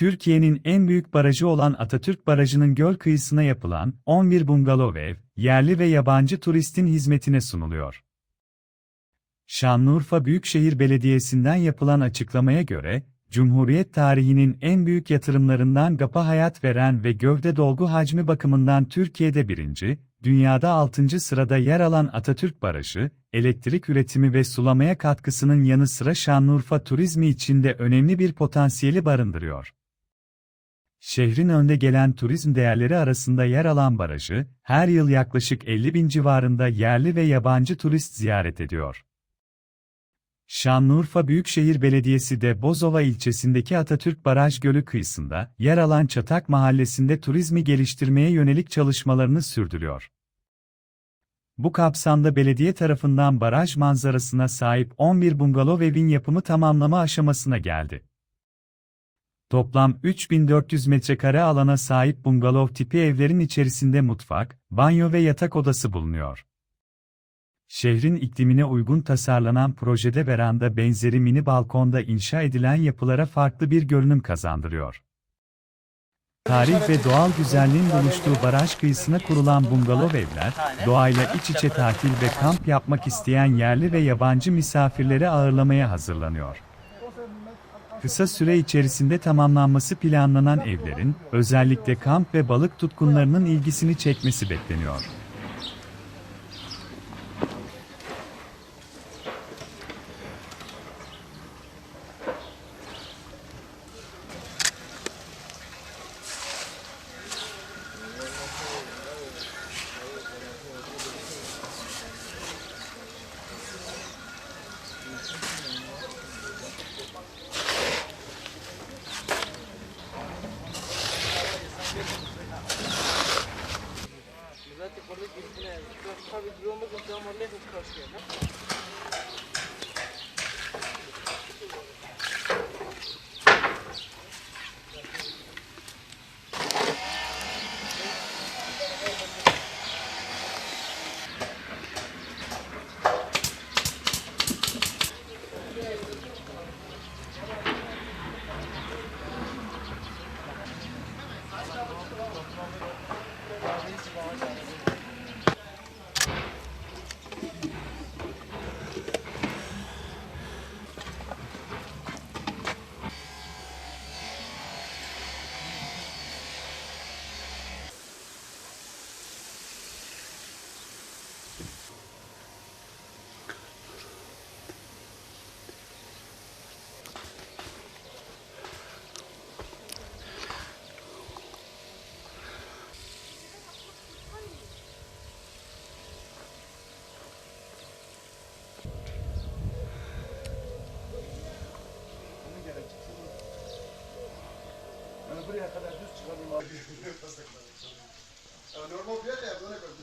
Türkiye'nin en büyük barajı olan Atatürk Barajı'nın göl kıyısına yapılan 11 bungalov ev, yerli ve yabancı turistin hizmetine sunuluyor. Şanlıurfa Büyükşehir Belediyesi'nden yapılan açıklamaya göre, Cumhuriyet tarihinin en büyük yatırımlarından GAP'a hayat veren ve gövde dolgu hacmi bakımından Türkiye'de birinci, dünyada 6. sırada yer alan Atatürk Barajı, elektrik üretimi ve sulamaya katkısının yanı sıra Şanlıurfa turizmi için de önemli bir potansiyeli barındırıyor. Şehrin önde gelen turizm değerleri arasında yer alan barajı, her yıl yaklaşık 50 bin civarında yerli ve yabancı turist ziyaret ediyor. Şanlıurfa Büyükşehir Belediyesi de Bozova ilçesindeki Atatürk Baraj Gölü kıyısında yer alan Çatak Mahallesi'nde turizmi geliştirmeye yönelik çalışmalarını sürdürüyor. Bu kapsamda belediye tarafından baraj manzarasına sahip 11 bungalov evin yapımı tamamlama aşamasına geldi. Toplam 3400 metrekare alana sahip bungalov tipi evlerin içerisinde mutfak, banyo ve yatak odası bulunuyor. Şehrin iklimine uygun tasarlanan projede veranda benzeri mini balkonda inşa edilen yapılara farklı bir görünüm kazandırıyor. Tarih ve doğal güzelliğin buluştuğu baraj kıyısına kurulan bungalov evler, doğayla iç içe tatil ve kamp yapmak isteyen yerli ve yabancı misafirleri ağırlamaya hazırlanıyor. Kısa süre içerisinde tamamlanması planlanan evlerin, özellikle kamp ve balık tutkunlarının ilgisini çekmesi bekleniyor. Che stavamo normal bir yer yaptığına kadar